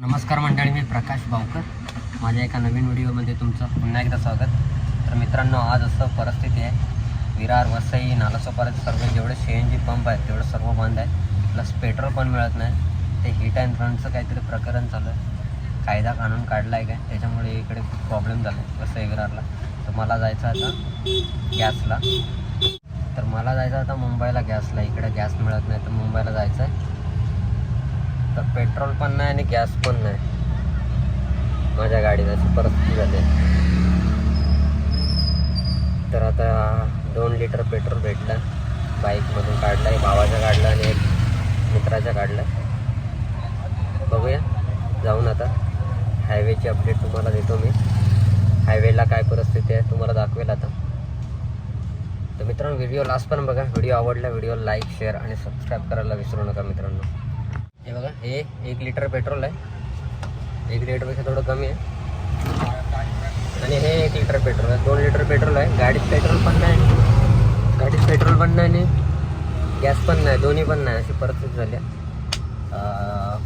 नमस्कार मंडळी मी प्रकाश बावकर माझ्या एका नवीन व्हिडिओमध्ये तुमचं पुन्हा एकदा स्वागत. तर मित्रांनो आज असं परिस्थिती आहे. विरार वसई नालासोपारा सर्व जेवढे सी एन जी पंप आहेत तेवढं सर्व बंद आहे. प्लस पेट्रोल पण मिळत नाही. ते हिट अँड रनचं काहीतरी प्रकरण चालू आहे. कायदा कानून काढला आहे काय? त्याच्यामुळे इकडे खूप प्रॉब्लेम झाला आहे वसई विरारला. तर मला जायचं आता गॅसला. तर मला जायचं आता मुंबईला गॅसला. इकडे गॅस मिळत नाही तर मुंबईला जायचं आहे. आता पेट्रोल पण नाही आणि गॅस पण नाही. माझ्या गाडीत अशी परिस्थिती झाली. तर आता दोन लिटर पेट्रोल भेटलं. बाईकमधून काढलं आहे भावाचं काढलं आणि एक मित्राच्या काढलं. बघूया. जाऊन आता हायवेची अपडेट तुम्हाला देतो मी. हायवेला काय परिस्थिती आहे तुम्हाला दाखवेल आता. तर मित्रांनो व्हिडिओ लास्ट पण बघा. व्हिडिओ आवडला व्हिडिओ लाईक शेअर आणि सबस्क्राईब करायला विसरू नका मित्रांनो. हे बघा हे एक लिटर पेट्रोल आहे. एक लिटरपेक्षा थोडं कमी आहे. आणि हे एक लिटर पेट्रोल आहे. दोन लिटर पेट्रोल आहे. गाडीत पेट्रोल पण नाही. गाडीत पेट्रोल पण नाही आणि गॅस पण नाही. दोन्ही पण नाही. अशी परिस्थिती झाली आहे.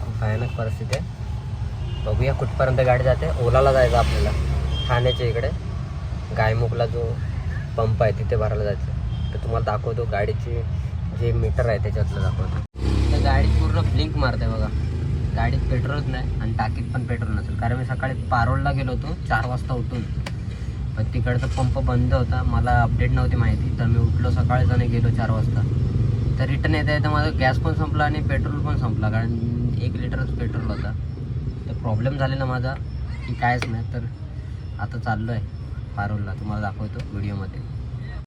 खूप भयानक परिस्थिती आहे. बघूया कुठपर्यंत गाडी जाते. ओलाला जायचं आपल्याला. ठाण्याच्या इकडे. गायमुखला जो पंप आहे तिथे भरायला जायचं. तर तुम्हाला दाखवतो गाडीची जे मीटर आहे त्याच्यातलं दाखवतो. गाडी पूर्ण ब्लिंक मारते बघा. गाडीत पेट्रोलच नाही आणि टाकीत पण पेट्रोल नसेल. कारण मी सकाळी पारोलला गेलो होतो चार वाजता उठून. पण तिकडचा पंप बंद होता. मला अपडेट नव्हती माहिती. तर मी उठलो सकाळीच आणि गेलो चार वाजता. तर रिटर्न येता येतं माझा गॅस पण संपला आणि पेट्रोल पण संपला. कारण एक लिटरच पेट्रोल होता. तर प्रॉब्लेम झालेला माझा की कायच नाही. तर आता चाललो आहे पारोलला. तुम्हाला दाखवतो व्हिडिओमध्ये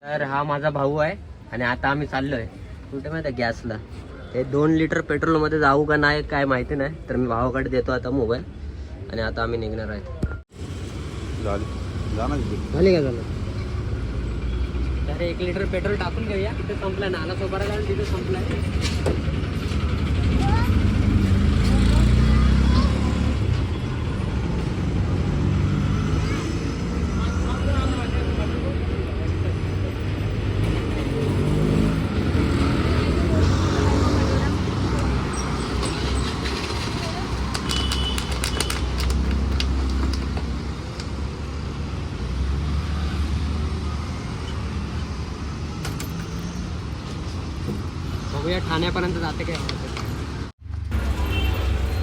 तर हा माझा भाऊ आहे आणि आता आम्ही चाललो आहे कुठे माहिती आहे गॅसला हे दोन लिटर पेट्रोलमध्ये जाऊ का नाही काय माहिती नाही तर मी भावाकडे देतो आता मोबाईल आणि आता आम्ही निघणार आहेत. झाले. का झालं? तर एक लिटर पेट्रोल टाकून घेऊया तिथे संपलाय नाला सोपारा कारण तिथे संपलाय बघूया ठाण्यापर्यंत जाते काय?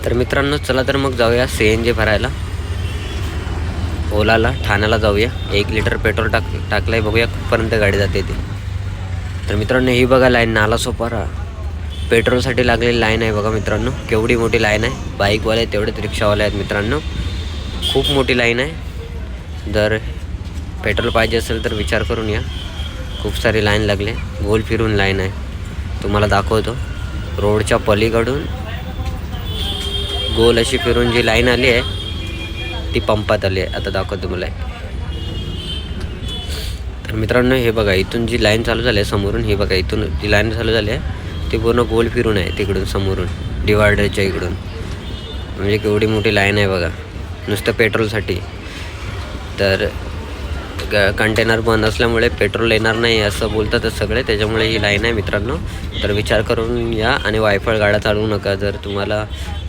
तर मित्रांनो चला तर मग जाऊया सी एन जी भरायला. ओलाला ठाण्याला जाऊया. एक लिटर पेट्रोल टाक टाकलंय बघूया कुठपर्यंत गाडी जाते ती. तर मित्रांनो ही बघा लाईन नालासोपारा. पेट्रोलसाठी लागलेली लाईन आहे बघा मित्रांनो. केवढी मोठी लाईन आहे. बाईकवाले तेवढेच रिक्षावाले आहेत मित्रांनो. खूप मोठी लाईन आहे. जर पेट्रोल पाहिजे असेल तर विचार करून या. खूप सारी लाईन लागले. गोल फिरून लाईन आहे. तुम्हाला दाखवतो. रोडच्या पलीकडून गोल अशी फिरून जी लाईन आली आहे ती पंपात आली आहे. आता दाखवतो मला तर मित्रांनो हे बघा इथून जी लाईन चालू झाली आहे समोरून हे बघा इथून जी लाईन चालू झाली आहे ती पूर्ण गोल फिरून आहे तिकडून समोरून डिवायडरच्या इकडून. म्हणजे केवढी मोठी लाईन आहे बघा. नुसतं पेट्रोलसाठी. तर ग कंटेनर बंद असल्यामुळे पेट्रोल येणार नाही असं बोलतात सगळे. त्याच्यामुळे ही लाईन आहे मित्रांनो. तर विचार करून या आणि वायफळ गाड्या चालवू नका. जर तुम्हाला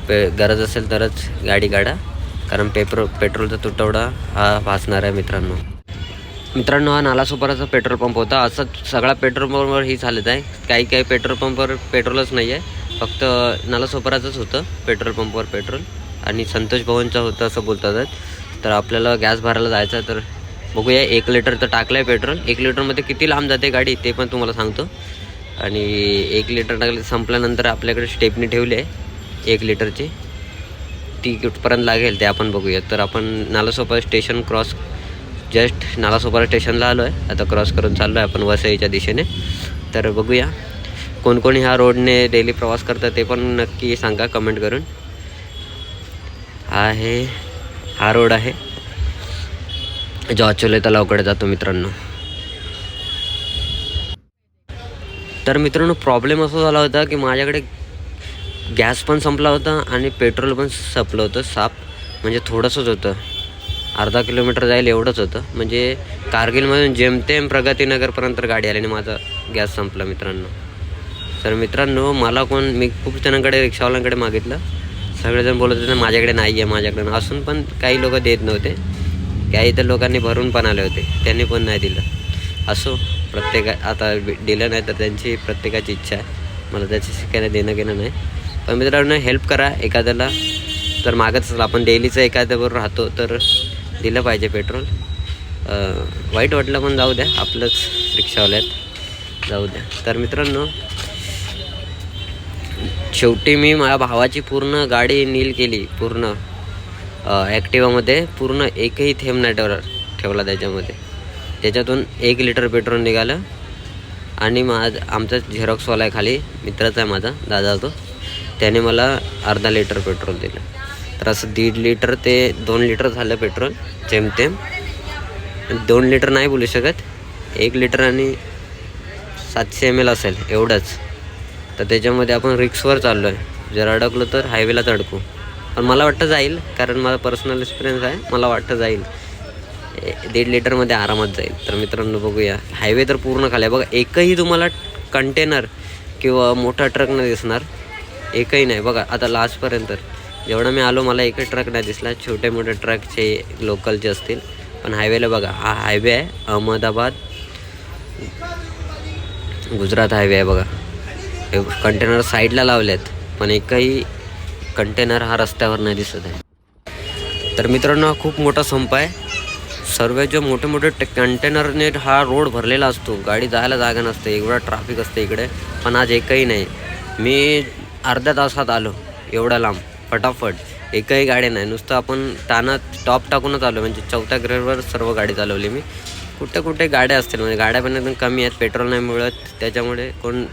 पे गरज असेल तरच गाडी काढा कारण पेप्रो पेट्रोलचा तुटवडा हा भासणार आहे मित्रांनो. मित्रांनो हा नालासोपाराचा पेट्रोल पंप होता. असंच सगळा पेट्रोल पंपवर ही चालत आहे. काही काही पेट्रोल पंपवर पेट्रोलच नाही आहे फक्त नालासोपाराचंच होतं. पेट्रोल पंपवर पेट्रोल आणि संतोष भवनचं होतं असं बोलतात. तर आपल्याला गॅस भरायला जायचं आहे तर बघूया एक लिटर तर टाकलं आहे पेट्रोल. एक लिटरमध्ये किती लांब जाते गाडी ते पण तुम्हाला सांगतो. आणि एक लिटर टाकलं संपल्यानंतर आपल्याकडे स्टेपनी ठेवली आहे एक लिटरची. ती कुठपर्यंत लागेल ते आपण बघूया. तर आपण Nalasopara station cross just Nalasopara स्टेशनला आलो आहे. आता क्रॉस करून चाललो आहे आपण वसईच्या दिशेने. तर बघूया कोण कोण ह्या रोडने डेली प्रवास करतात ते पण नक्की सांगा कमेंट करून. हा आहे हा रोड आहे. जो अचोले तलावकडे जातो मित्रांनो. तर मित्रांनो प्रॉब्लेम असा झाला होता की माझ्याकडे गॅस पण संपला होता आणि पेट्रोल पण संपलं होतं साप. म्हणजे थोडंसंच होतं. अर्धा किलोमीटर जाईल एवढंच होतं. म्हणजे कारगिलमधून जेमतेम प्रगतीनगरपर्यंत गाडी आली आणि माझा गॅस संपला मित्रांनो. तर मित्रांनो मला कोण मी खूप जणांकडे रिक्षावाल्यांकडे मागितलं. सगळेजण बोलत होते माझ्याकडे नाही आहे माझ्याकडे असून पण काही लोक देत नव्हते. काही तर लोकांनी भरून पण आले होते. त्यांनी पण नाही दिलं. असो प्रत्येका आता दिलं नाही तर त्यांची प्रत्येकाची इच्छा आहे. मला त्याची शिकायला देणं घेणं नाही. पण मित्रांनो हेल्प करा एखाद्याला. तर मागत असेल आपण डेलीचं एखाद्याबरोबर राहतो तर दिलं पाहिजे पेट्रोल. वाईट वाटलं पण जाऊ द्या आपलंच रिक्षावाल्यात जाऊ द्या. तर मित्रांनो शेवटी मी माझ्या भावाची पूर्ण गाडी नील केली पूर्ण. ॲक्टिवामध्ये पूर्ण एकही थेंब नाही ठेवला ठेवला त्याच्यामध्ये. त्याच्यातून एक लिटर पेट्रोल निघालं आणि माझ आमचा झेरॉक्सवाला आहे खाली मित्राचा आहे माझा दादा तो. त्याने मला अर्धा लिटर पेट्रोल दिलं. तर असं दीड लिटर ते दोन लिटर झालं पेट्रोल जेमतेम. दोन लिटर नाही बोलू शकत एक लिटर आणि सातशे एम एल असेल एवढंच. तर त्याच्यामध्ये आपण रिक्सवर चाललो आहे जर अडकलो तर हायवेलाच अडकू. पण मला वाटतं जाईल कारण माझा पर्सनल एक्सपिरियन्स आहे मला वाटतं जाईल. ए- दीड लिटरमध्ये आरामात जाईल. तर मित्रांनो बघूया. हायवे तर पूर्ण खाली आहे. बघा एकही तुम्हाला कंटेनर किंवा मोठा ट्रक नाही दिसणार. एकही नाही. बघा आता लास्टपर्यंत जेवढा मी आलो मला एकही ट्रक नाही दिसला. छोटे मोठे ट्रकचे लोकलचे असतील. पण हायवेला बघा हा हायवे आहे. अहमदाबाद गुजरात हायवे आहे बघा. कंटेनर साईडला लावले आहेत पण एकही कंटेनर हा रस्त्यावर नाही दिसत आहे. तर मित्रांनो हा खूप मोठा संप आहे. सर्व जे मोठे मोठे कंटेनरने हा रोड भरलेला असतो गाडी जायला जागा नसते एवढा ट्रॅफिक असते इकडे. पण आज एकही नाही. मी अर्ध्या तासात आलो एवढा लांब फटाफट. एकही गाडी नाही. नुसतं आपण तानात टॉप टाकूनच आलो. म्हणजे चौथ्या ग्रेडवर सर्व गाडी चालवली मी. कुठे कुठे गाड्या असतील म्हणजे गाड्या पण एकदम कमी आहेत पेट्रोल नाही मिळत. त्याच्यामुळे कोण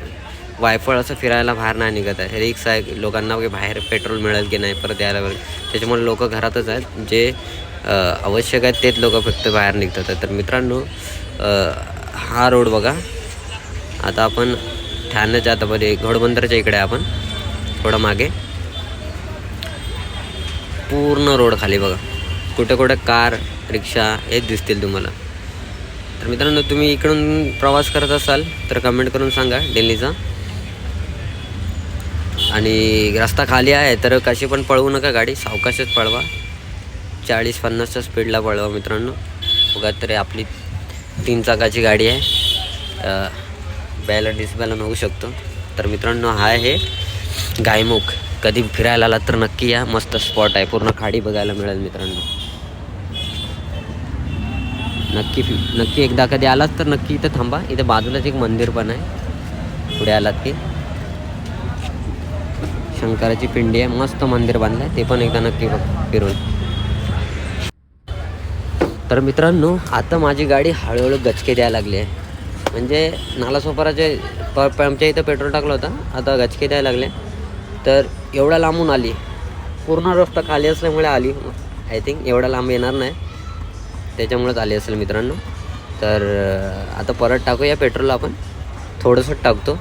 वायफळ असं फिरायला बाहेर नाही निघत आहे. रिक्स आहे लोकांना बाहेर पेट्रोल मिळेल की नाही परत यायला वगैरे. त्याच्यामुळे लोक घरातच आहेत. जे आवश्यक आहेत तेच लोक फक्त बाहेर निघतात. तर मित्रांनो हा रोड बघा. आता आपण ठाण्याच्या आता बरे घोडबंदरच्या इकडे आपण. थोडं मागे. पूर्ण रोड खाली बघा. कुठे कुठे कार रिक्षा हेच दिसतील तुम्हाला. तर मित्रांनो तुम्ही इकडून प्रवास करत असाल तर कमेंट करून सांगा. दिल्लीचा. आणि रस्ता खाली आहे तर कशी पण पळवू नका गाडी. सावकाशच पळवा. चाळीस पन्नासच्या स्पीडला पळवा मित्रांनो. बघा तरी आपली तीन चाकाची गाडी आहे. बॅला डिस्बॅला होऊ शकतो. तर मित्रांनो हा आहे गायमुख. कधी फिरायला आलात तर नक्की या. मस्त स्पॉट आहे. पूर्ण खाडी बघायला मिळेल मित्रांनो. नक्की फि- नक्की एकदा कधी आलात तर नक्की इथं थांबा. इथं बाजूलाच एक मंदिर पण आहे. पुढे आलात की. शंकराची पिंडी आहे. मस्त मंदिर बांधलं आहे ते पण एकदा नक्की बघ फिरून. तर मित्रांनो आता माझी गाडी हळूहळू गचके द्यायला लागली आहे. म्हणजे नालासोपाराचे प आमच्या इथं पेट्रोल टाकलं होतं. आता गचके द्यायला लागले. तर एवढ्या लांबून आली. पूर्ण रस्ता खाली असल्यामुळे आली. आय थिंक एवढा लांब येणार नाही. त्याच्यामुळेच आली असेल मित्रांनो. तर आता परत टाकूया पेट्रोल आपण. थोडंसं टाकतो.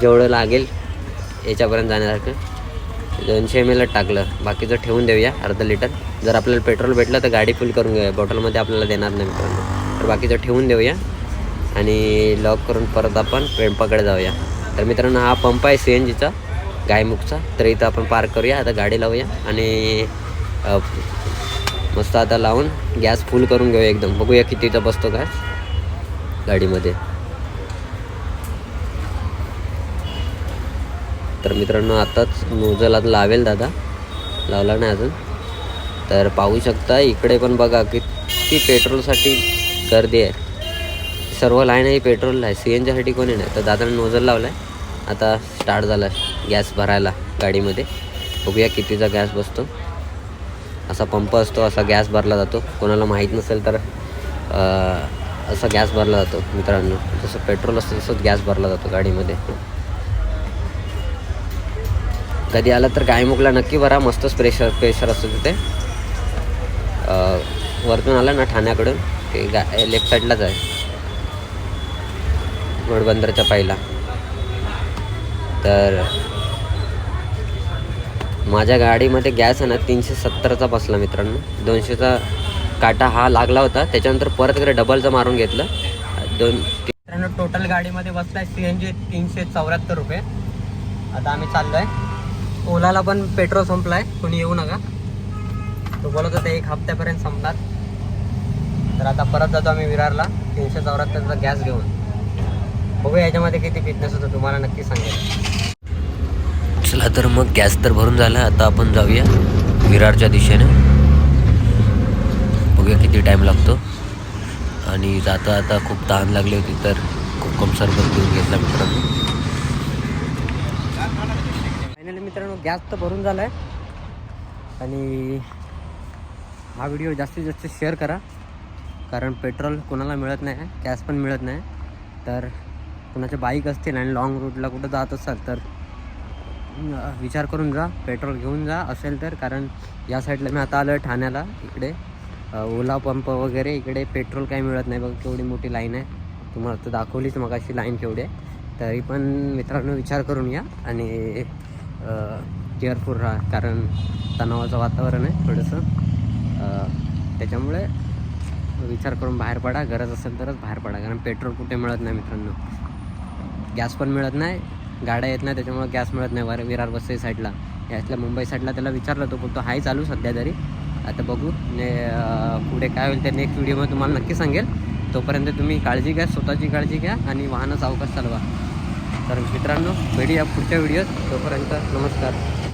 जेवढं लागेल याच्यापर्यंत जाण्यासारखं. दोनशे एम एलच टाकलं. बाकीचं ठेवून देऊया अर्धा लिटर. जर आपल्याला पेट्रोल भेटलं तर गाडी फुल करून घेऊया. बॉटलमध्ये आपल्याला देणार नाही मित्रांनो. तर बाकीचं ठेवून देऊया. आणि लॉक करून परत आपण पंपाकडे जाऊया. तर मित्रांनो हा पंप आहे सी एन जीचा गायमुखचा. तर इथं आपण पार्क करूया. आता गाडी लावूया. आणि मस्त आता लावून गॅस फुल करून घेऊया एकदम. बघूया कितीचा बसतो गॅस गाडीमध्ये. तर मित्रांनो आताच नोजल आता लावेल दादा. लावला नाही अजून. तर पाहू शकता इकडे पण बघा किती पेट्रोलसाठी गर्दी आहे. सर्व लाईन आहे पेट्रोल आहे. सी एन जीसाठी कोणी नाही. तर दादाने नोजल लावला आहे आता स्टार्ट झाला गॅस भरायला गाडीमध्ये. बघूया कितीचा गॅस बसतो. असा पंप असतो असा गॅस भरला जातो. कोणाला माहीत नसेल तर असा गॅस भरला जातो मित्रांनो. जसं पेट्रोल असतं तसंच गॅस भरला जातो गाडीमध्ये. कधी आला तर गायमुखला नक्की भरा. मस्तच प्रेशर प्रेशर असतं तिथे. वरतून आला ना ठाण्याकडून ते गा लेफ्ट साईडलाच आहे घोडबंदरच्या पायला. तर माझ्या गाडीमध्ये गॅस आहे ना तीनशे सत्तरचा बसला मित्रांनो. दोनशेचा काटा हा लागला होता. त्याच्यानंतर परत इकडे डबलचं मारून घेतलं. दोन मित्रांनो टोटल गाडीमध्ये बसला आहे सी एन जी तीनशे चौऱ्याहत्तर रुपये. आता आम्ही चाललो आहे ओलाला पण पेट्रोल संपलाय कोणी येऊ नका. तो बोलत होता एक हप्त्यापर्यंत संपणार. तर आता परत जातो आम्ही विरारला तीनशे चौऱ्याहत्तरचा गॅस घेऊन. बघूया याच्यामध्ये किती फिटनेस होतं तुम्हाला नक्की सांगेल चला तर मग गॅस तर भरून झाला आता आपण जाऊया विरारच्या दिशेने. बघूया किती टाईम लागतो. आणि जाता आता खूप तहान लागली होती तर कोकम सरबत घेऊन घेतला मित्रांनो. फायनली मित्रांनो गॅस तर भरून झाला आहे आणि हा व्हिडिओ जास्तीत जास्त शेअर करा. कारण पेट्रोल कोणाला मिळत नाही गॅस पण मिळत नाही. तर कुणाच्या बाईक असतील आणि लाँग रूटला कुठं जात असाल तर विचार करून जा पेट्रोल घेऊन जा असेल तर. कारण या साईडला मी आता आलो आहे ठाण्याला इकडे ओला पंप वगैरे इकडे पेट्रोल काही मिळत नाही. बघ केवढी मोठी लाईन आहे. तुम्हाला तर दाखवलीच मग अशी लाईन केवढी आहे. तरी पण मित्रांनो विचार करून या. आणि केअरफुल राहा कारण तणावाचं वातावरण आहे थोडंसं. त्याच्यामुळे विचार करून बाहेर पडा गरज असेल तरच बाहेर पडा कारण पेट्रोल कुठे मिळत नाही मित्रांनो. गॅस पण मिळत नाही गाड्या येत नाही त्याच्यामुळे गॅस मिळत नाही. वर विरार बसई साईडला. यातल्या मुंबई साईडला त्याला विचारलं तो बोलतो हाय चालू सध्या तरी. आता बघू ने पुढे काय होईल ते नेक्स्ट व्हिडिओमध्ये तुम्हाला नक्की सांगेल. तोपर्यंत तुम्ही काळजी घ्या स्वतःची काळजी घ्या आणि वाहनं सावकाश चालवा. तर मित्रांनो भेटूया पुढच्या व्हिडिओत. तोपर्यंत नमस्कार.